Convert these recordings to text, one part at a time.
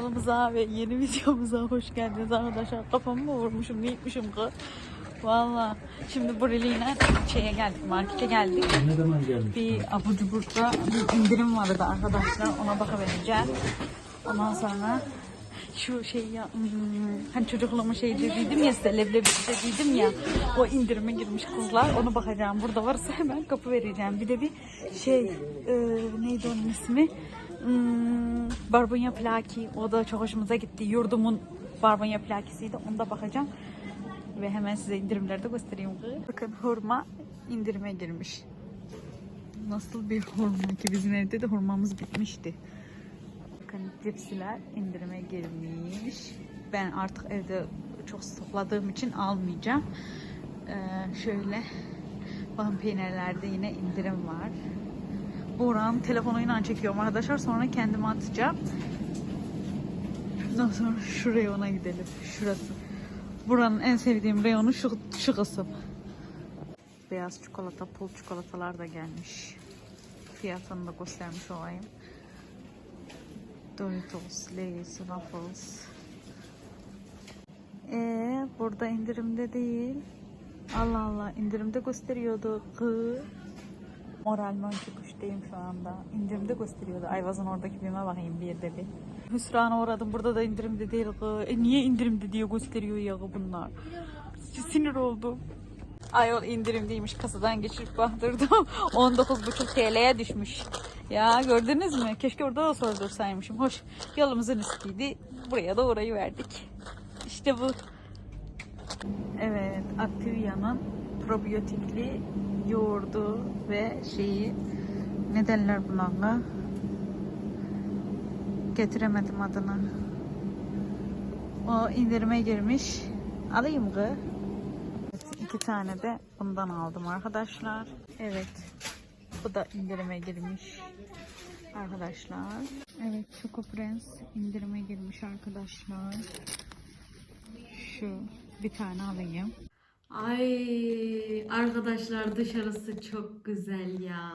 Kanalımıza ve yeni videomuza hoş geldiniz arkadaşlar. Kafamı mı vurmuşum, ne gitmişim kız? Valla. Şimdi Bureli'yle şeye geldik, markete geldik. Ne zaman gelmiş? Bir abur cuburda bir indirim vardı arkadaşlar. Ona bakabileceğim. Ondan sonra şu şey ya hmm, hani çocukluğumu şey dediydim ya size leblebi dediydim ya o indirime girmiş kızlar onu bakacağım burada varsa hemen kapı vereceğim bir de bir şey e, neydi onun ismi hmm, barbunya plaki o da çok hoşumuza gitti yurdumun barbunya plakisiydi onu da bakacağım ve hemen size indirimleri de göstereyim bakın hurma indirime girmiş nasıl bir hurma ki bizim evde de hurmamız bitmişti Bakın cipsiler indirime girmiş. Ben artık evde çok stokladığım için almayacağım. Ee, şöyle bakın peynirlerde yine indirim var. Buran telefonuyla çekiyorum arkadaşlar. Sonra kendime atacağım. Ondan sonra şu reyona gidelim. Şurası. Buranın en sevdiğim reyonu şu, şu kısım. Beyaz çikolata, pul çikolatalar da gelmiş. Fiyatını da göstermiş olayım. Doritos, Lay's, Ruffles. Ee, burada indirimde değil. Allah Allah indirimde gösteriyordu. Moral mön çıkıştayım şu anda. İndirimde gösteriyordu. Ayvaz'ın oradaki birime bakayım bir de bir. Hüsrana uğradım. Burada da indirimde değil. E niye indirimde diye gösteriyor ya bunlar. Sinir oldum. Ayol indirimdeymiş kasadan geçirip baktırdım. 19,5 TL'ye düşmüş. Ya gördünüz mü? Keşke orada da sordursaymışım. Hoş yolumuzun üstüydü. Buraya da orayı verdik. İşte bu. Evet, Activia'nın probiyotikli yoğurdu ve şeyi ne derler buna? Getiremedim adını. O indirime girmiş. Alayım mı? İki tane de bundan aldım arkadaşlar. Evet. Bu da indirime girmiş. Arkadaşlar. Evet Choco Prens indirime girmiş arkadaşlar. Şu bir tane alayım. Ay arkadaşlar dışarısı çok güzel ya.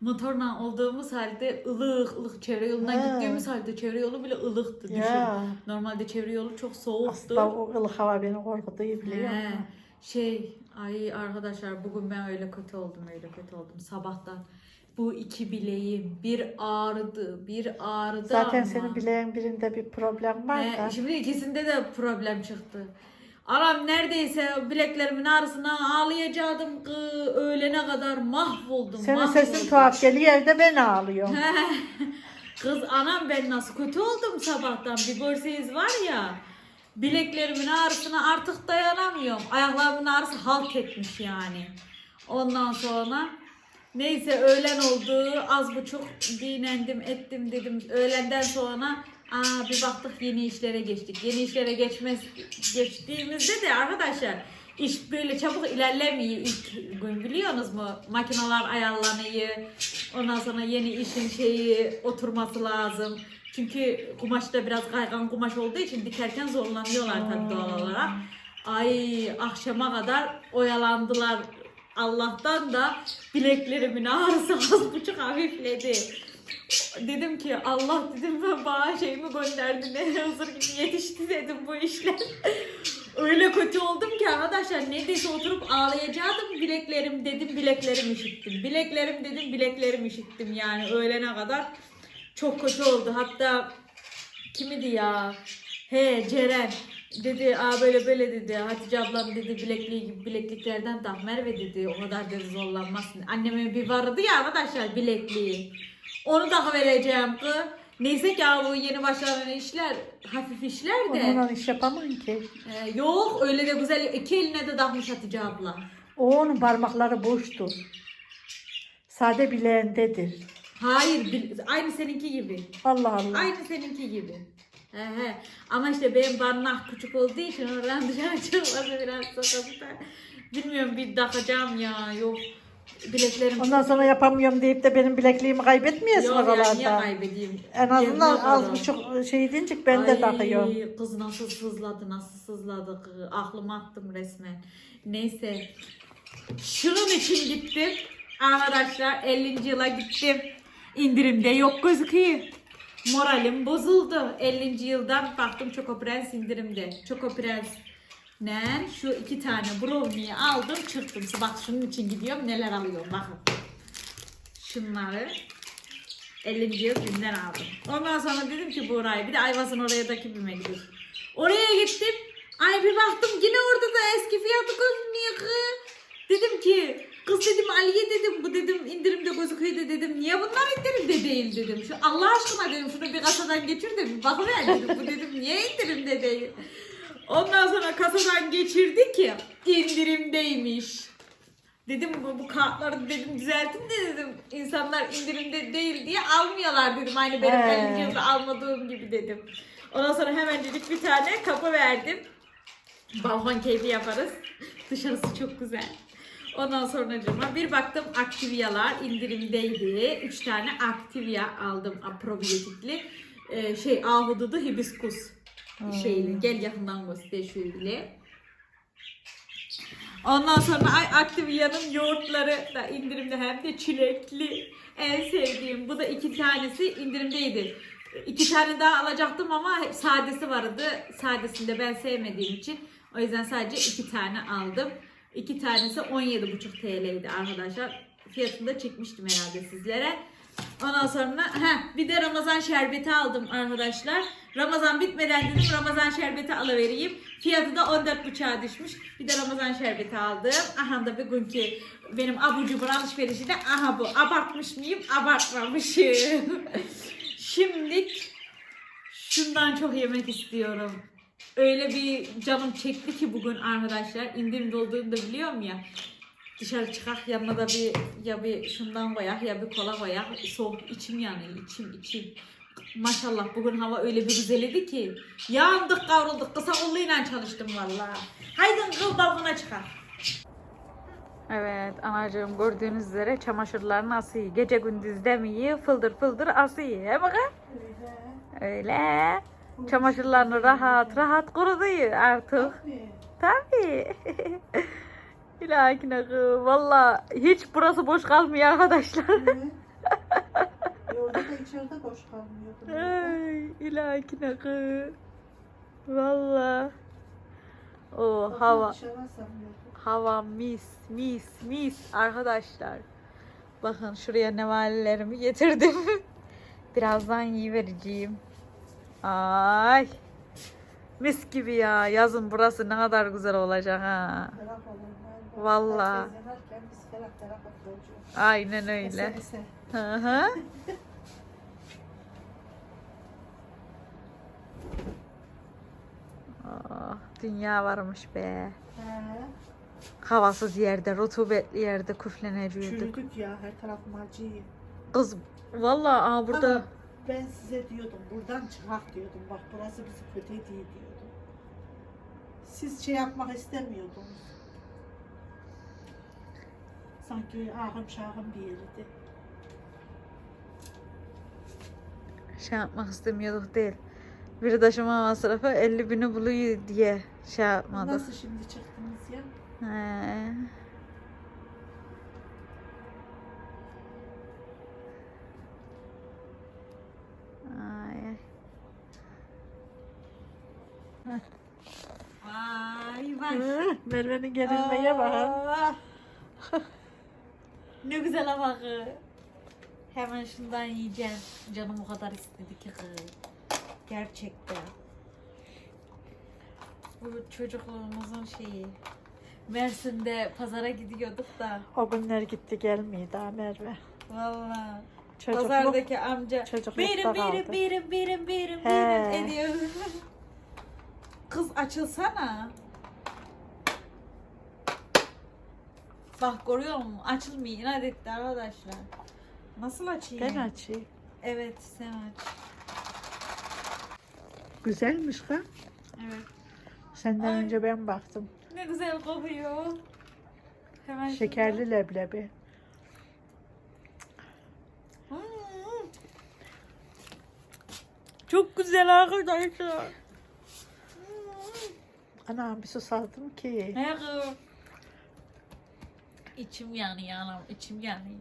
Motorla olduğumuz halde ılık ılık çevre yolundan Ha. gittiğimiz halde çevre yolu bile ılıktı düşün. Ya. Normalde çevre yolu çok soğuktu. Aslında o ılık hava beni korkutuyor biliyor He, musun? şey ay arkadaşlar bugün ben öyle kötü oldum öyle kötü oldum sabahtan bu iki bileğim bir ağrıdı bir ağrıdı Zaten ama. senin bileğin birinde bir problem var He, da. şimdi ikisinde de problem çıktı. Anam neredeyse bileklerimin ağrısından ağlayacaktım kı öğlene kadar mahvoldum. Senin mahvoldum. sesin tuhaf geliyor evde ben ağlıyorum. Kız anam ben nasıl kötü oldum sabahtan bir görseniz var ya bileklerimin ağrısına artık dayanamıyorum. Ayaklarımın ağrısı halt etmiş yani. Ondan sonra neyse öğlen oldu az buçuk dinlendim ettim dedim öğlenden sonra aa bir baktık yeni işlere geçtik. Yeni işlere geçmez geçtiğimizde de arkadaşlar iş böyle çabuk ilerlemiyor ilk gün biliyorsunuz mu? Makineler ayarlanıyor. Ondan sonra yeni işin şeyi oturması lazım. Çünkü kumaş da biraz kaygan kumaş olduğu için dikerken zorlanıyorlar tabii doğal olarak. Ay akşama kadar oyalandılar. Allah'tan da bileklerimin ağrısı az buçuk hafifledi. Dedim ki Allah dedim ben bana şeyimi gönderdi ne hazır gibi yetişti dedim bu işler. Öyle kötü oldum ki arkadaşlar neredeyse oturup ağlayacaktım bileklerim dedim bileklerim üşüttüm. Bileklerim dedim bileklerim üşüttüm yani öğlene kadar. Çok kötü oldu hatta kimidi ya? He Ceren dedi aa böyle böyle dedi Hatice ablam dedi bilekliği gibi bilekliklerden tak Merve dedi o kadar dedi zorlanmazsın. Annemin bir vardı ya arkadaşlar bilekliği. Onu da vereceğim kız. Neyse ki abi bu yeni başlanan işler hafif işler de. Onunla iş yapamam ki. Ee, yok öyle de güzel iki eline de takmış Hatice abla. Onun parmakları boştur. Sade bileğindedir. Hayır bil- aynı seninki gibi. Allah Allah. Aynı seninki gibi. He he. Ama işte benim barnak küçük olduğu için oradan dışarı çıkması biraz sıkıntı. Bilmiyorum bir takacağım ya yok. Bileklerim Ondan sonra yapamıyorum deyip de benim bilekliğimi kaybetmeyesin yok ya niye oralarda. kaybedeyim? En azından Yerine az kadar. buçuk şey deyince ben de Ay, takıyorum. Kız nasıl sızladı nasıl sızladı. Aklımı attım resmen. Neyse. Şunun için gittim. Arkadaşlar 50. yıla gittim. İndirimde yok gözüküyor. Moralim bozuldu. 50. yıldan baktım Choco Prens indirimde. Choco Prens ne? Şu iki tane brownie'yi aldım çırptım. Bak şunun için gidiyorum neler alıyorum bakın. Şunları 50. yıl günden aldım. Ondan sonra dedim ki Buğra'ya bir de Ayvaz'ın orayadaki bir gidiyor. Oraya gittim. Ay bir baktım yine orada da eski fiyatı gözükmüyor. Dedim ki kız dedim Aliye dedim bu dedim indirimde gözüküyor da dedim niye bunlar indirimde değil dedim. Şu Allah aşkına dedim şunu bir kasadan geçir de bir bakıver dedim. Bu dedim niye indirimde değil. Ondan sonra kasadan geçirdi ki indirimdeymiş. Dedim bu, bu kartları dedim düzeltin de dedim insanlar indirimde değil diye almıyorlar dedim. Aynı benim He. 50 yılda almadığım gibi dedim. Ondan sonra hemencecik bir tane kapı verdim. Balkon keyfi yaparız. Dışarısı çok güzel. Ondan sonra bir baktım Activia'lar indirimdeydi. 3 tane Activia aldım probiyotikli. Ee, şey ahududu hibiskus şeyli. Gel yakından göster şöyle. Ondan sonra ay Activia'nın yoğurtları da indirimde hem de çilekli. En sevdiğim. Bu da iki tanesi indirimdeydi. İki tane daha alacaktım ama hep sadesi vardı. Sadesini de ben sevmediğim için. O yüzden sadece iki tane aldım. İki tanesi 17,5 TL'ydi arkadaşlar. Fiyatını da çekmiştim herhalde sizlere. Ondan sonra heh, bir de Ramazan şerbeti aldım arkadaşlar. Ramazan bitmeden dedim Ramazan şerbeti alıvereyim. Fiyatı da 14,5'a düşmüş. Bir de Ramazan şerbeti aldım. Aha da bugünkü benim abur cubur alışverişi de aha bu. Abartmış mıyım? Abartmamışım. Şimdi şundan çok yemek istiyorum. Öyle bir canım çekti ki bugün arkadaşlar. İndirimde olduğunu da biliyorum ya. Dışarı çıkak yanına da bir ya bir şundan koyak ya bir kola koyak. Soğuk içim yanıyor içim içim. Maşallah bugün hava öyle bir güzeldi ki. Yandık kavrulduk kısa kolluyla çalıştım vallahi. Haydi kıl balkona çıkar. Evet anacığım gördüğünüz üzere çamaşırların asıyı. Gece gündüz demeyi fıldır fıldır asıyı. He bakın. Öyle. Çamaşırlarını rahat rahat kuruduyor artık. Tabii. İlahine kız. Valla hiç burası boş kalmıyor arkadaşlar. Orada da içeride boş kalmıyordu. Ay ilahine kız. Valla. O hava. Hava mis mis mis arkadaşlar. Bakın şuraya nevalelerimi getirdim. Birazdan yiyivereceğim. Ay. Mis gibi ya. Yazın burası ne kadar güzel olacak ha. Vallahi. Aynen öyle. Hı hı. Ah, dünya varmış be. Havasız yerde, rutubetli yerde küflenecektik. Çürüdük ya her tarafım acı. Kız vallahi aa burada Ama ben size diyordum buradan çıkak diyordum. Bak burası bizi kötü değil diyordum. Siz şey yapmak istemiyordunuz. Sanki ahım şahım bir yerdi. şey yapmak istemiyorduk değil. Bir taşıma masrafı 50 bini buluyor diye şey yapmadık. Nasıl şimdi çıktınız ya? He. Ay. Vay vay. Merve'nin gerilmeye bak. Ne güzel ama kız. Hemen şundan yiyeceğim. Canım o kadar istedi ki kız. Gerçekten. Bu çocukluğumuzun şeyi. Mersin'de pazara gidiyorduk da. O günler gitti gelmiyor daha Merve. Valla. Çocukluk Pazardaki amca çocuklukta birim birim kaldı. birim birim birim He. birim ediyor. Kız açılsana. Bak görüyor musun? Açılmıyor. İnat etti arkadaşlar. Nasıl açayım? ben açayım. Evet sen aç. Güzelmiş ha. Evet. Senden Ay. önce ben baktım. Ne güzel kokuyor. Hemen Şekerli leblebi. şurada. Hmm. Çok güzel arkadaşlar. Hmm. Anam bir susadım ki. Ne? İçim yanıyor anam. içim yanıyor.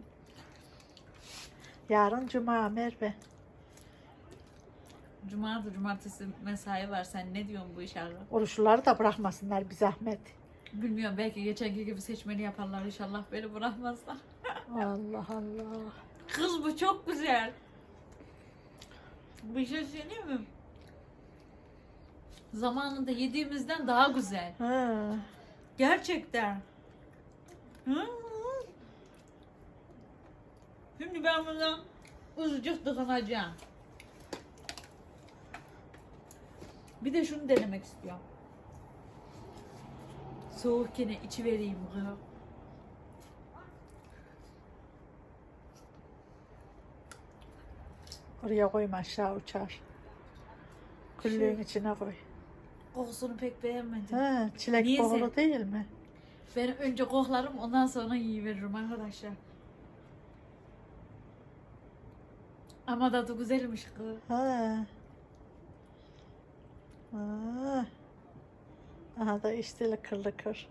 Yarın cuma Merve. Cumartesi, cumartesi mesai var. Sen ne diyorsun bu işe? Oruçluları da bırakmasınlar bir zahmet. Bilmiyorum belki geçenki gibi seçmeni yaparlar inşallah beni bırakmazlar. Allah Allah. Kız bu çok güzel. Bir şey söyleyeyim mi? Zamanında yediğimizden daha güzel. Ha. Gerçekten. Şimdi ben bundan uzcuk tıkanacağım. Bir de şunu denemek istiyorum. Soğukken içi vereyim kız. Oraya koyma aşağı uçar. Küllüğün içine koy. Kokusunu pek beğenmedim. Ha, çilek Niyeyse. boğulu değil mi? Ben önce koklarım ondan sonra yiyiveririm arkadaşlar. Ama tadı güzelmiş kız. Ha. Ha. Aha da işte lıkır lıkır.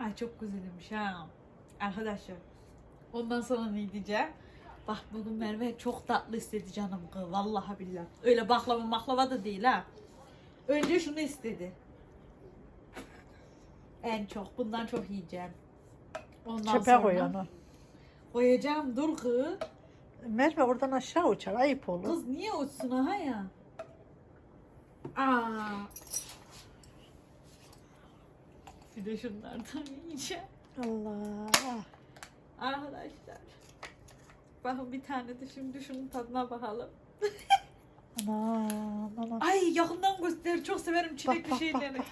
Ay çok güzelmiş ha. Arkadaşlar. Ondan sonra ne diyeceğim? Bak bugün Merve çok tatlı istedi canım kız. Vallahi billahi. Öyle baklava maklava da değil ha. Önce şunu istedi. En çok. Bundan çok yiyeceğim. Ondan Çöpe sonra koy onu. Koyacağım dur kız. Merve oradan aşağı uçar. Ayıp olur. Kız niye uçsun ha ya? Aa. Bir de şunlardan yiyeceğim. Allah. Arkadaşlar. Bakın bir tane de şimdi şunun tadına bakalım. Anam anam. Ay yakından göster. Çok severim Bak çilekli bak bak. şeyleri. bak.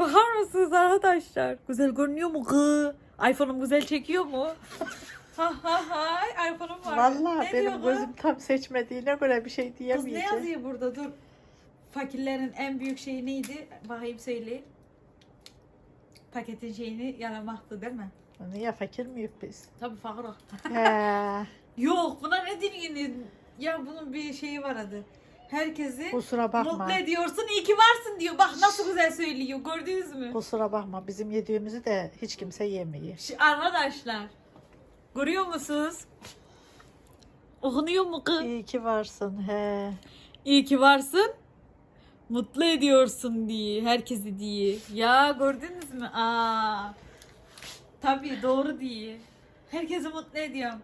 Bakar mısınız arkadaşlar? Güzel görünüyor mu kız? iPhone'um güzel çekiyor mu? ha ha ha. iPhone'um var. Vallahi Ne diyor benim kız? gözüm tam seçmediğine göre bir şey Kız ne diyemeyeceğim. yazıyor burada dur. Fakirlerin en büyük şeyi neydi? Bakayım söyle. Paketin şeyini yaramaktı değil mi? Niye fakir miyiz biz? Tabii fakir o. He, Yok buna ne diyeyim? Ya bunun bir şeyi var adı. Herkesi kusura bakma. mutlu ediyorsun iyi ki varsın diyor. Bak nasıl güzel söylüyor gördünüz mü? Kusura bakma. Bizim yediğimizi de hiç kimse yemiyor. Arkadaşlar görüyor musunuz? Okunuyor mu kız? İyi ki varsın. He. İyi ki varsın. Mutlu ediyorsun diye. Herkesi diye. Ya gördünüz mü? Aa. Tabii doğru diye. Herkesi mutlu ediyorum.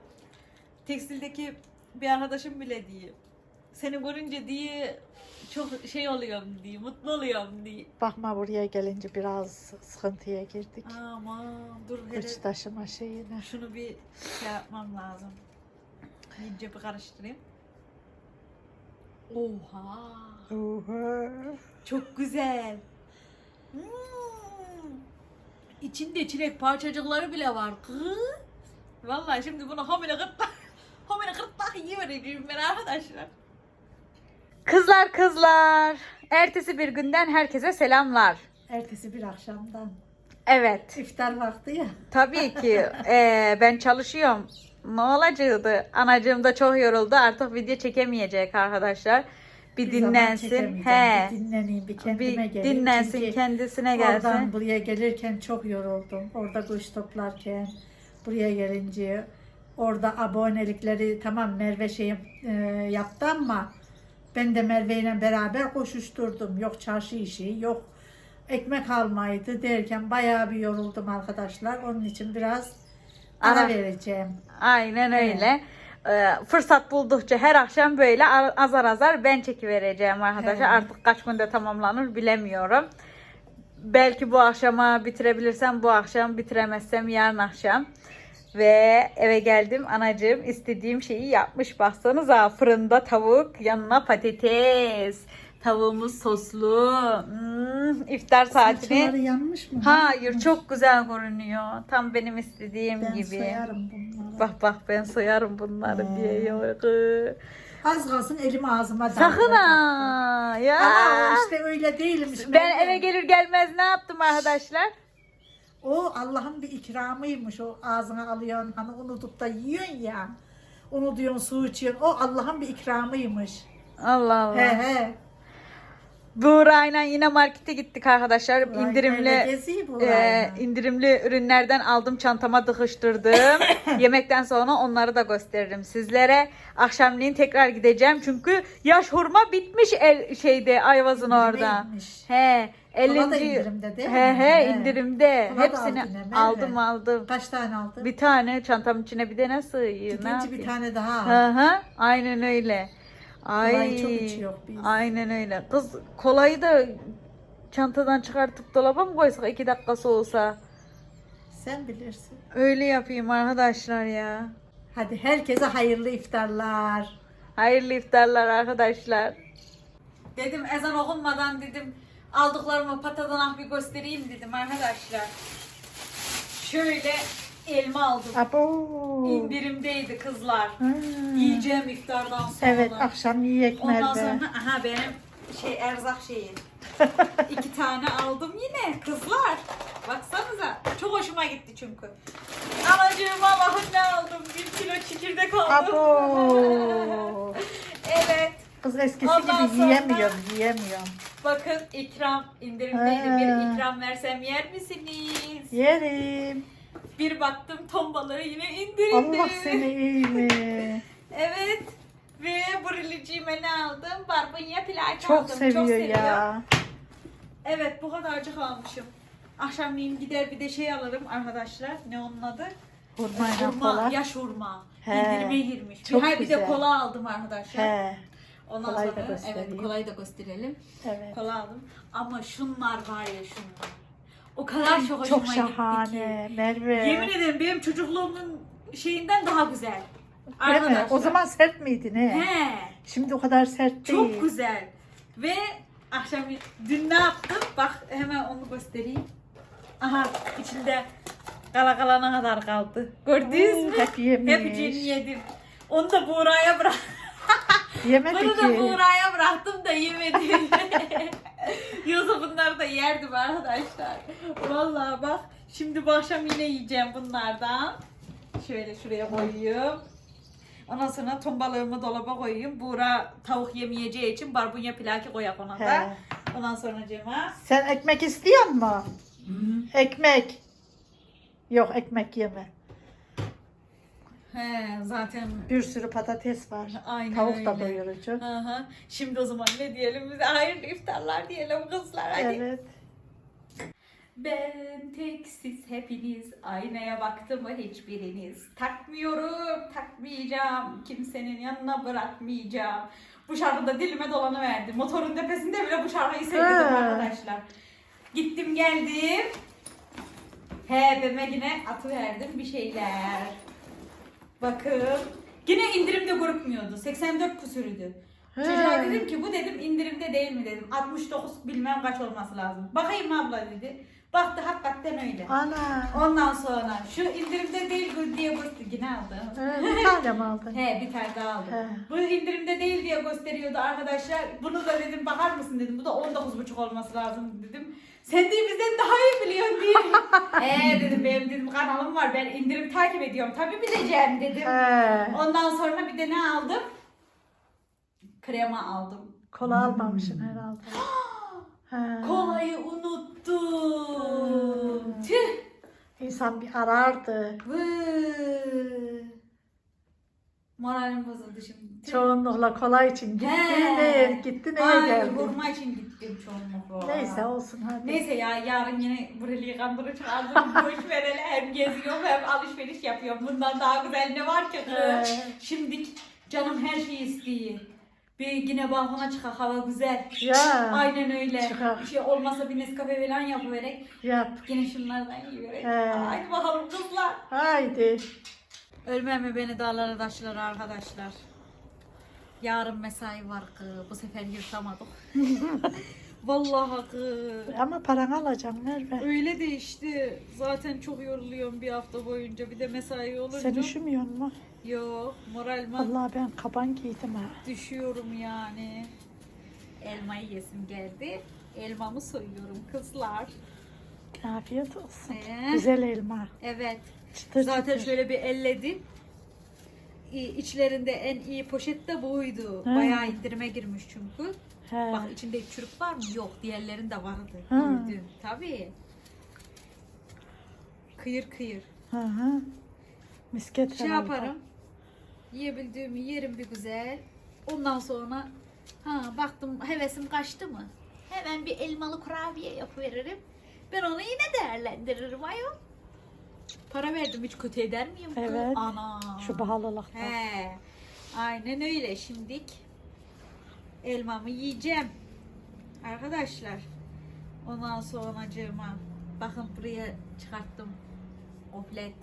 Tekstildeki bir arkadaşım bile diye. Seni görünce diye çok şey oluyorum diye. Mutlu oluyorum diye. Bakma buraya gelince biraz sıkıntıya girdik. Aman dur hele. Güç taşıma şeyine. Şunu bir şey yapmam lazım. İyice bir karıştırayım. Oha. Oha. Çok güzel. Hmm. İçinde çilek parçacıkları bile var. Vallahi şimdi bunu homine gırtlak, homine gırtlak yiyivereceğim ben arkadaşlar. Kızlar kızlar. Ertesi bir günden herkese selamlar. Ertesi bir akşamdan. Evet. İftar vakti ya. Tabii ki eee, ben çalışıyorum. Ne olacaktı? Anacığım da çok yoruldu. Artık video çekemeyecek arkadaşlar. Bir, Bir dinlensin. He. Bir dinleneyim, bir kendime Bir geleyim. dinlensin, Çünkü kendisine Oradan gelsin. buraya gelirken çok yoruldum. Orada kuş toplarken, buraya gelince orada abonelikleri tamam Merve şey e, yaptı ama ben de Merve ile beraber koşuşturdum. Yok çarşı işi, yok ekmek almaydı derken bayağı bir yoruldum arkadaşlar. Onun için biraz ara, Ara. vereceğim. Aynen öyle. Eee, fırsat buldukça her akşam böyle azar azar ben çekivereceğim arkadaşlar. Artık kaç günde tamamlanır bilemiyorum. Belki bu akşama bitirebilirsem bu akşam bitiremezsem yarın akşam. Ve eve geldim anacığım istediğim şeyi yapmış baksanıza fırında tavuk yanına patates. Tavuğumuz soslu. Hmm, iftar saatini. Salçaları yanmış mı? Hayır çok güzel görünüyor. Tam benim istediğim Ben gibi. soyarım bunları. Bak bak ben soyarım bunları Hmm. diye yok. Az kalsın elimi ağzıma Sakın daldıracaktım. ha ya. Ama işte öyle değilmiş. Ben Merve. eve gelir gelmez ne yaptım arkadaşlar? O Allah'ın bir ikramıymış. O ağzına alıyorsun hani unutup da yiyorsun ya. Onu diyorsun su içiyorsun. O Allah'ın bir ikramıymış. Allah Allah. He he. Buğra'yla yine markete gittik arkadaşlar. Nerede İndirimli e, indirimli ürünlerden aldım çantama dıkıştırdım. Yemekten sonra onları da gösteririm sizlere. Akşamleyin tekrar gideceğim çünkü yaş hurma bitmiş el şeyde Ayvaz'ın orada. He. Kola da 50. indirimde değil mi? He he indirimde. Da Hepsini aldın hemen, aldım he. aldım. Kaç tane aldın? Bir tane çantamın içine bir de nasıl Ne İkinci bir tane daha. Hı hı. Aynen öyle. Ay. Kolayı çok içiyor biz. Aynen öyle. Kız kolayı da çantadan çıkartıp dolaba mı koysak iki dakikası olsa? Sen bilirsin. Öyle yapayım arkadaşlar ya. Hadi herkese hayırlı iftarlar. Hayırlı iftarlar arkadaşlar. Dedim ezan okunmadan dedim aldıklarımı patadan bir göstereyim dedim arkadaşlar. Şöyle elma aldım. Abo. İndirimdeydi kızlar. Hmm. Yiyeceğim iftardan sonra. Evet akşam yiyek Ondan Merve. sonra aha benim şey erzak şeyi. İki tane aldım yine kızlar. Baksanıza çok hoşuma gitti çünkü. Anacığım Allah'ım ne aldım? Bir kilo çekirdek aldım. Abo. evet. Kız eskisi Ondan gibi sonra- yiyemiyorum, yiyemiyorum. Bakın ikram indirimdeydi. Ha. Bir ikram versem yer misiniz? Yerim. Bir baktım ton balığı yine indirimde. Allah seni iyi mi? Evet. Ve buriliciğime ne aldım? Barbunya plak Çok aldım. seviyor ya. Evet bu kadarcık almışım. Akşamleyin gider bir de şey alırım arkadaşlar. Ne onun adı? Hurma, kola. yaş hurma. He, İndirime girmiş. çok bir, hay bir de güzel. kola aldım arkadaşlar. He. Ondan kolayı da sonra göstereyim. evet kolayı da gösterelim. Evet. Kola aldım. Ama şunlar var ya şunlar. O kadar çok hoşuma Çok gitti ki. şahane Merve. Yemin ederim benim çocukluğumun şeyinden daha güzel. Değil mi? Arkadaşlar. O zaman sert miydin he? He. Şimdi o kadar sert değil. Çok güzel. Ve akşam dün ne yaptım? Bak hemen onu göstereyim. Aha içinde kala kalana kadar kaldı. Gördünüz mü? Hep yemiş. Hepsini yedim. Onu da Buğra'ya bırak. Yemedi Bunu da ki. Buğra'ya bıraktım da yemedim. Yoksa bunları da yerdim arkadaşlar. Vallahi bak şimdi bu akşam yine yiyeceğim bunlardan. Şöyle şuraya koyayım. Ondan sonra ton balığımı dolaba koyayım. Buğra tavuk yemeyeceği için barbunya plaki koyak ona da. He. Ondan sonra Cema. Sen ekmek istiyor musun? Ekmek. Yok ekmek yeme. He zaten Bir sürü patates var. Aynen Tavuk da öyle. doyurucu. Aha. Şimdi o zaman ne diyelim bize? Hayırlı iftarlar diyelim kızlar hadi. Evet. Ben tek siz hepiniz aynaya baktı mı hiçbiriniz takmıyorum takmayacağım kimsenin yanına bırakmayacağım bu şarkıda dilime dolanı verdi motorun tepesinde bile bu şarkıyı sevdim Ha. arkadaşlar gittim geldim hepime yine atıverdim bir şeyler bakın yine indirimde görükmüyordu 84 küsürüydü He. Çocuğa dedim ki bu dedim indirimde değil mi dedim. 69 bilmem kaç olması lazım. Bakayım abla dedi. Baktı hakikaten öyle. Ana. Ondan sonra şu indirimde değil diye gösterdi. Yine aldım. He, bir tane mi aldın? He bir tane daha aldım. He. Bu indirimde değil diye gösteriyordu arkadaşlar. Bunu da dedim bakar mısın dedim. Bu da 19,5 olması lazım dedim. Sen de bizden daha iyi biliyorsun diye. Eee dedim benim dedim kanalım var ben indirim takip ediyorum. Tabii bileceğim dedim. He. Ondan sonra bir de ne aldım? Krema aldım. Kola almamışsın herhalde. He. Kolayı unuttum. Tüh. İnsan bir arardı. Vıı. Moralim bozuldu şimdi. Çoğunlukla kola için gitti He. mi? Gitti neye Ay, geldi? hurma için gittim çoğunlukla. Neyse olsun hadi. Neyse ya yarın yine burayı kandırı çıkardım. Boş vereli hem geziyorum hem alışveriş yapıyorum. Bundan daha güzel ne var ki? He. Şimdi canım her şeyi istiyor. Bir yine balkona çıkar hava güzel. Ya. Aynen öyle. Çıkar. Bir şey olmasa bir Nescafe falan yapıverek. Yap. Yine şunlardan yiyoruz. He. Hadi bakalım kızlar. Haydi. Ölmem mi beni dağlara taşlara arkadaşlar. Yarın mesai var kı. Bu sefer yırtamadık. Vallahi kı. Ama paranı alacağım Merve. Öyle de işte. Zaten çok yoruluyorum bir hafta boyunca. Bir de mesai olunca. Sen üşümüyor musun? Yok. Moralman Allah ben kaban giydim ha. düşüyorum yani. Elmayı yesim geldi. Elmamı soyuyorum kızlar. Afiyet olsun. Ee? Güzel elma. Evet. Çıtır Zaten çıtır. şöyle bir elledim. İçlerinde en iyi poşet de buydu. He. Bayağı indirime girmiş çünkü. He. Bak içinde çürük var mı? Yok. Diğerlerinde vardı. Gördüm. Tabii. Kıyır kıyır. Hı hı. Misket Şey herhalde. yaparım. Yiyebildiğimi yerim bir güzel. Ondan sonra ha baktım hevesim kaçtı mı? Hemen bir elmalı kurabiye yapıveririm. Ben onu yine değerlendiririm ayol. Para verdim hiç kötü eder miyim? kız? Evet. Ana. Şu pahalılıkta. He. Aynen öyle şimdik. Elmamı yiyeceğim. Arkadaşlar. Ondan sonra cığıma. Bakın buraya çıkarttım. Oflet.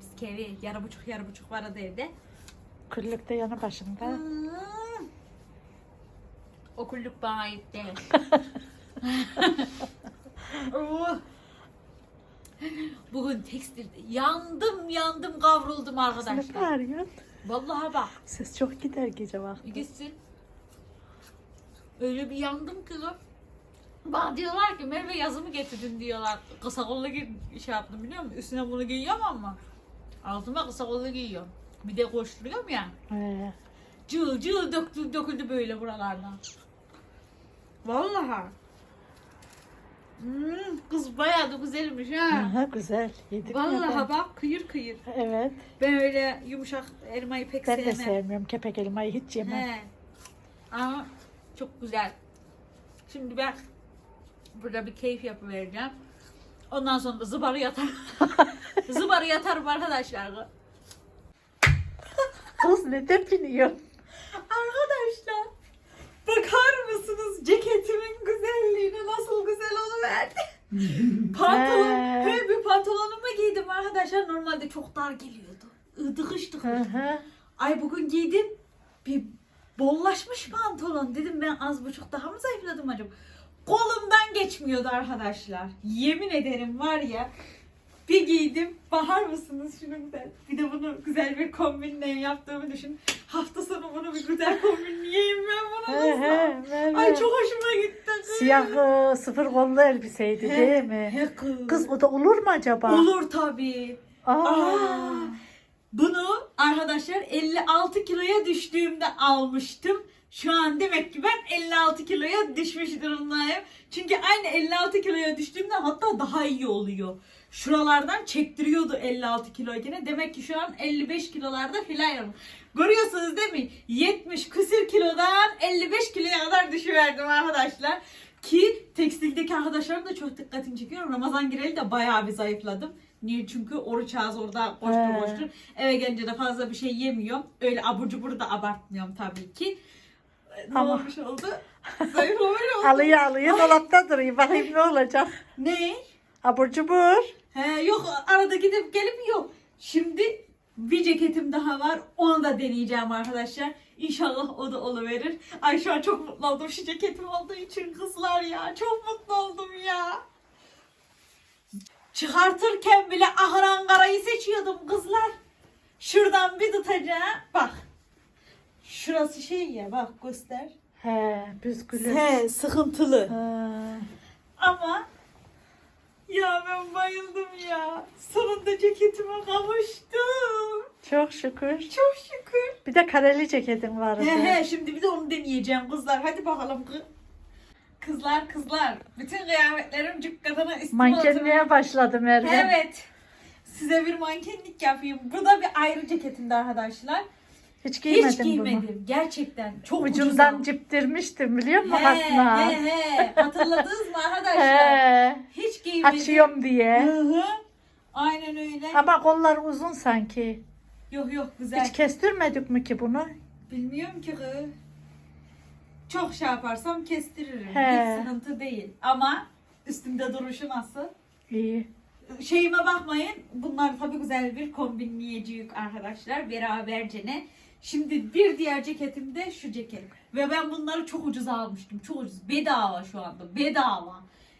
Bisküvi. Yarı buçuk yarı buçuk vardı evde. Küllükte yanı başında. Hmm. O kulluk bana ait değil. Bugün tekstilde yandım yandım kavruldum ne arkadaşlar. bağırıyorsun? Vallahi bak. Ses çok gider gece vakti. Gitsin. Öyle bir yandım ki lan. Bana diyorlar ki Merve yazımı getirdin diyorlar. Kısa kollu gi- şey yaptım biliyor musun? Üstüne bunu giyiyorum ama. Altıma kısa kollu giyiyorum. Bir de koşturuyorum ya. He. Cıl cıl döktü, döküldü böyle buralardan. Vallahi. Hmm, kız bayağı da güzelmiş ha. Aha, güzel. Yedik ya Vallahi ben. bak kıyır kıyır. Evet. Ben öyle yumuşak elmayı pek Ben de sevmem. sevmiyorum kepek elmayı hiç yemem. He. Ama çok güzel. Şimdi ben burada bir keyif yapıvereceğim. Ondan sonra da zıbarı yatar. zıbarı yatarım arkadaşlar. Kız ne tepiniyor? Arkadaşlar bakar mısınız ceketimin güzelliğine nasıl güzel oluverdi. Pantolon, He. böyle bir pantolonumu giydim arkadaşlar. Normalde çok dar geliyordu. Dıkış dıkış. Hı hı. Ay bugün giydim. Bir bollaşmış pantolon. Dedim ben az buçuk daha mı zayıfladım acaba? Kolumdan geçmiyordu arkadaşlar. Yemin ederim var ya. Bir giydim. Bahar mısınız şunu güzel. Bir de bunu güzel bir kombinle yaptığımı düşün. Hafta sonu bunu bir güzel kombinleyeyim ben bunu nasıl? Ay çok hoşuma gitti. Siyah sıfır kollu elbiseydi He, değil mi? he kız. Kız o da olur mu acaba? Olur tabii. Aa. Aa, bunu arkadaşlar 56 kiloya düştüğümde almıştım. Şu an demek ki ben 56 kiloya düşmüş durumdayım. Çünkü aynı 56 kiloya düştüğümde hatta daha iyi oluyor. Şuralardan çektiriyordu 56 kiloyken. Demek ki şu an 55 kilolarda filan. Görüyorsunuz değil mi? 70 küsür kilodan 55 kiloya kadar düşüverdim arkadaşlar. Ki tekstildeki arkadaşlarım da çok dikkatimi çekiyor. Ramazan gireli de bayağı bir zayıfladım. Niye? Çünkü oruç ağzı orada koştur koştur. Eve gelince de fazla bir şey yemiyorum. Öyle abur cubur da abartmıyorum tabii ki. Ne Ama- olmuş oldu? Zayıflamış oldu. Alıyı alıyı dolapta duruyor. Bakayım ne olacak. Ne? Abur cubur. He, yok arada gidip gelip yok. Şimdi bir ceketim daha var. Onu da deneyeceğim arkadaşlar. İnşallah o da oluverir. Ay şu an çok mutlu oldum şu ceketim olduğu için kızlar ya. Çok mutlu oldum ya. Çıkartırken bile ahır Ankara'yı seçiyordum kızlar. Şuradan bir tutacağım. Bak. Şurası şey ya bak göster. He, büzgülü. He, sıkıntılı. Ha. Ama ya ben bayıldım ya. Sonunda ceketime kavuştum. Çok şükür. Çok şükür. Bir de kareli ceketin vardı. He he şimdi bir de onu deneyeceğim kızlar. Hadi bakalım kız. Kızlar kızlar. Bütün kıyafetlerim cükkatına üstüme Mankenliğe başladı Merve. oturuyor. Evet. Size bir mankenlik yapayım. Bu da bir ayrı ceketimdi arkadaşlar. Hiç giymedim, Hiç giymedim. bunu. Gerçekten. Çok Ucundan ucuzam. ciptirmiştim biliyor musun He Hasna? he he. Hatırladınız mı arkadaşlar? He. Hiç giymedim. Açıyorum diye. Hı hı. Aynen öyle. Ama kollar uzun sanki. Yok yok güzel. Hiç kestirmedik mi ki bunu? Bilmiyorum ki kız. Çok şey yaparsam kestiririm. He. Hiç sıkıntı değil. Ama üstümde duruşu nasıl? İyi. Şeyime bakmayın. Bunlar tabii güzel bir kombinleyeceğiz arkadaşlar. Beraberce ne? Şimdi bir diğer ceketim de şu ceket. Ve ben bunları çok ucuz almıştım. Çok ucuz. Bedava şu anda. Bedava.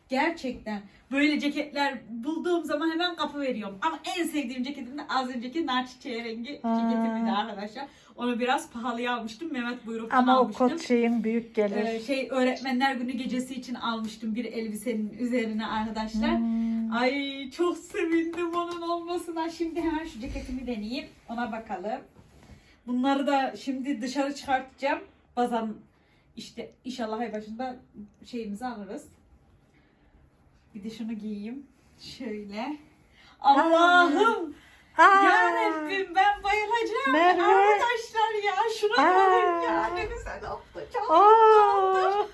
Gerçekten. Böyle ceketler bulduğum zaman hemen kapı veriyorum. Ama en sevdiğim ceketim de az önceki nar çiçeği rengi Ha. ceketimdi arkadaşlar. Onu biraz pahalıya almıştım. Mehmet buyruktan Ama o almıştım. kot şeyin büyük gelir. Ee, şey öğretmenler günü gecesi için almıştım bir elbisenin üzerine arkadaşlar. Hmm. Ay çok sevindim onun olmasına. Şimdi hemen şu ceketimi deneyeyim. Ona bakalım. Bunları da şimdi dışarı çıkartacağım. Bazan İşte inşallah ay başında şeyimizi alırız. Bir de şunu giyeyim. Şöyle. Allah'ım. Ya Rabbim ben bayılacağım. Merve. Arkadaşlar ya şuna bakın ya ne güzel oldu. Çok.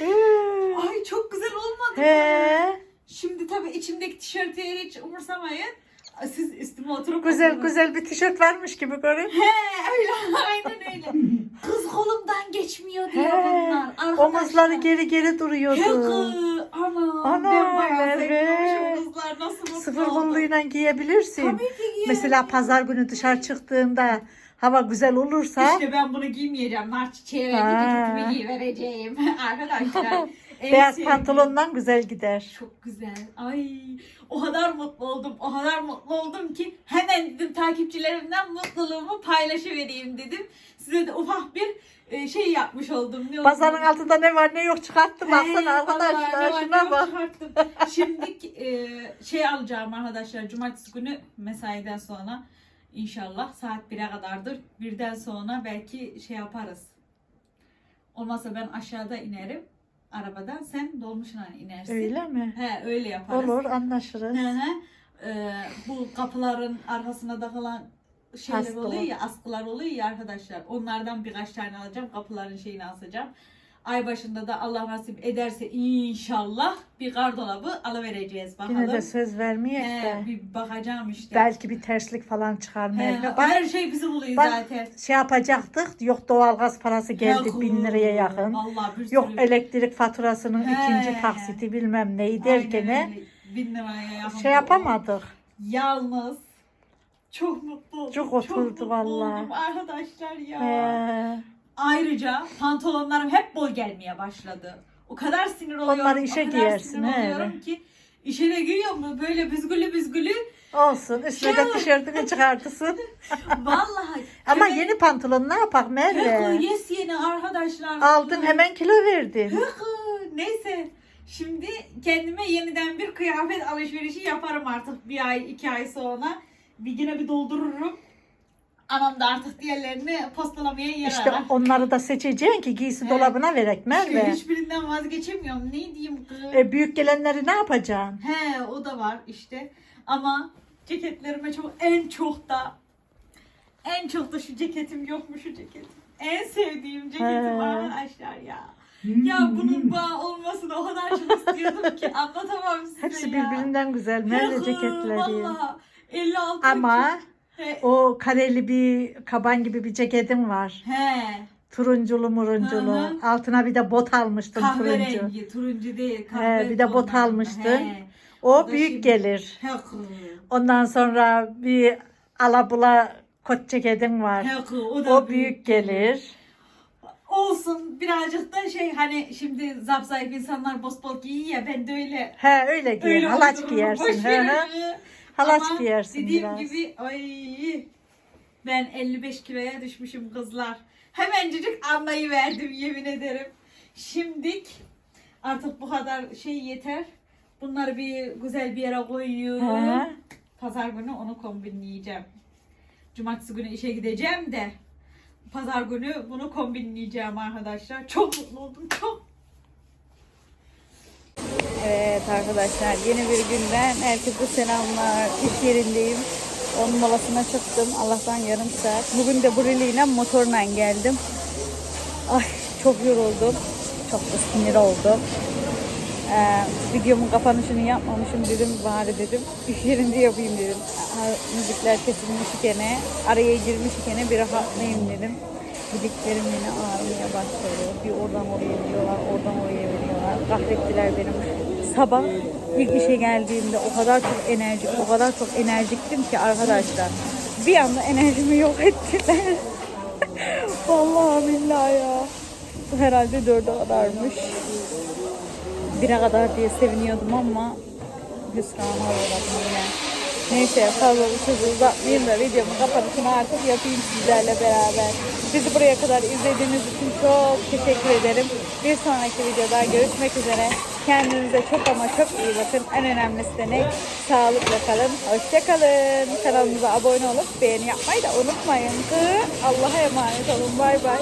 Ee, Ay çok güzel olmadı mı? Şimdi tabii içimdeki tişörtü hiç umursamayın. Siz üstüme oturup Güzel oturun. güzel bir tişört varmış gibi görün. He öyle aynen öyle. Kız kolumdan geçmiyor diyor bunlar. Arkadaşlar. Omuzları geri geri duruyordu. kız. Ana. Ana, ben bayağı. Nasıl mutlu Sıfır kolluyla giyebilirsin. Tabii ki giyerim. Mesela pazar günü dışarı çıktığında hava güzel olursa İşte ben bunu giymeyeceğim. Nar çiçeği ve Ha. ceketimi giyivereceğim. Arkadaşlar. en beyaz pantolondan güzel gider. Çok güzel. Ay o kadar mutlu oldum. O kadar mutlu oldum ki hemen dedim takipçilerimden mutluluğumu paylaşıvereyim dedim. Size de ufak bir e, şey yapmış oldum. Ne Pazarın oldu? altında ne var ne yok çıkarttım. He, Baksana arkadaşlar var, şuna bak. Şimdi e, şey alacağım arkadaşlar. Cumartesi günü mesaiden sonra inşallah saat 1'e kadardır. Birden sonra belki şey yaparız. Olmazsa ben aşağıda inerim arabadan. Sen dolmuşuna inersin. Öyle mi? He öyle yaparız. Olur anlaşırız. Hı hı. Ee, bu kapıların arkasına takılan şeyler Askılar. oluyor ya, askılar oluyor ya arkadaşlar. Onlardan birkaç tane alacağım. Kapıların şeyini asacağım. Ay başında da Allah nasip ederse inşallah bir gardolabı alıvereceğiz bakalım. Yine de söz vermeyek He, de. bir bakacağım işte. Belki bir terslik falan çıkar He. Bak her şey bizi buluyor bak- zaten. şey yapacaktık. Yok doğalgaz parası geldi He, bin liraya yakın. Vallahi bir Yok sürü- elektrik faturasının He. ikinci taksiti bilmem neyi derken bin liraya yakın. şey yapamadık. Yalnız çok mutlu oldum. Çok oturdu mutlu vallahi. oldum arkadaşlar ya. He. Ayrıca pantolonlarım hep bol gelmeye başladı. O kadar sinir oluyorum. Onları işe o kadar giyersin, sinir he. oluyorum ki işe de giyiyor mu böyle büzgülü büzgülü. Olsun üstüne de Şey- tişörtünü çıkartırsın. Vallahi. Ama köpek- yeni pantolon ne yapak Merve? Hıkı, yes yeni arkadaşlar. Aldın hemen kilo verdin. Hıkı, Neyse. Şimdi kendime yeniden bir kıyafet alışverişi yaparım artık bir ay iki ay sonra. Bir yine bir doldururum. Anam da artık diğerlerini postalamaya yer İşte arar. onları da seçeceksin ki giysi He. dolabına verek İşte Merve. hiçbirinden vazgeçemiyorum. Ne diyeyim kız? E, büyük gelenleri ne yapacaksın? He o da var işte. Ama ceketlerime çok en çok da en çok da şu ceketim yok mu şu ceketim? En sevdiğim ceketim He. arkadaşlar ya. Ya bunun bağ olmasını o kadar çok istiyordum ki anlatamam size Hepsi ya. birbirinden güzel Merve ceketleri. Vallahi 56 Ama he, o kareli bir kaban gibi bir ceketin var. he Turunculu murunculu. Hı hı. Altına bir de bot almıştın turuncu. kahverengi turuncu değil kahve He, bir de bot. He. O O büyük şimdi- gelir. He. Ondan sonra bir alabula kot ceketin var. He o da O büyük gelir. Olsun birazcık da şey hani şimdi zapsayıp insanlar bosbol giyiyor ya ben de öyle He öyle giyer. Halaç giyersin. boş He, verin. he. Halaç Ama giyersin dediğim biraz. gibi ay ben 55 kiloya düşmüşüm kızlar. Hemencecik anlayıverdim yemin ederim. Şimdik artık bu kadar şey yeter. Bunları bir güzel bir yere koyuyorum. He. Pazar günü onu kombinleyeceğim. Cumartesi günü işe gideceğim de pazar günü bunu kombinleyeceğim arkadaşlar. Çok mutlu oldum. Çok. Evet arkadaşlar yeni bir günden herkese selamlar. İş yerindeyim. Onun molasına çıktım. Allah'tan yarım saat. Bugün de buriliğine motorla geldim. Ay çok yoruldum. Çok da sinir oldum. Ee, videomun kapanışını yapmamışım dedim bari dedim. İş yerinde yapayım dedim. Müzikler kesilmiş gene. Araya girmiş gene bir rahatlayayım dedim. Bileklerim yine ağrımaya başladı. Bir oradan oraya veriyorlar, oradan oraya veriyorlar. Kahrettiler benim. Sabah ilk işe geldiğimde o kadar çok enerjik, o kadar çok enerjiktim ki arkadaşlar. Bir anda enerjimi yok ettiler. Vallahi billahi ya. Herhalde dörde kadarmış. Bire kadar diye seviniyordum ama hüsrana uğradım yine. Neyse fazla bu sözü uzatmayayım da videomun kapanışını artık yapayım sizlerle beraber. Bizi buraya kadar izlediğiniz için çok teşekkür ederim. Bir sonraki videoda görüşmek üzere. Kendinize çok ama çok iyi bakın. En önemlisi de ne? Sağlıkla kalın. Hoşçakalın. Kanalımıza abone olup beğeni yapmayı da unutmayın. Allah'a emanet olun. Bay bay.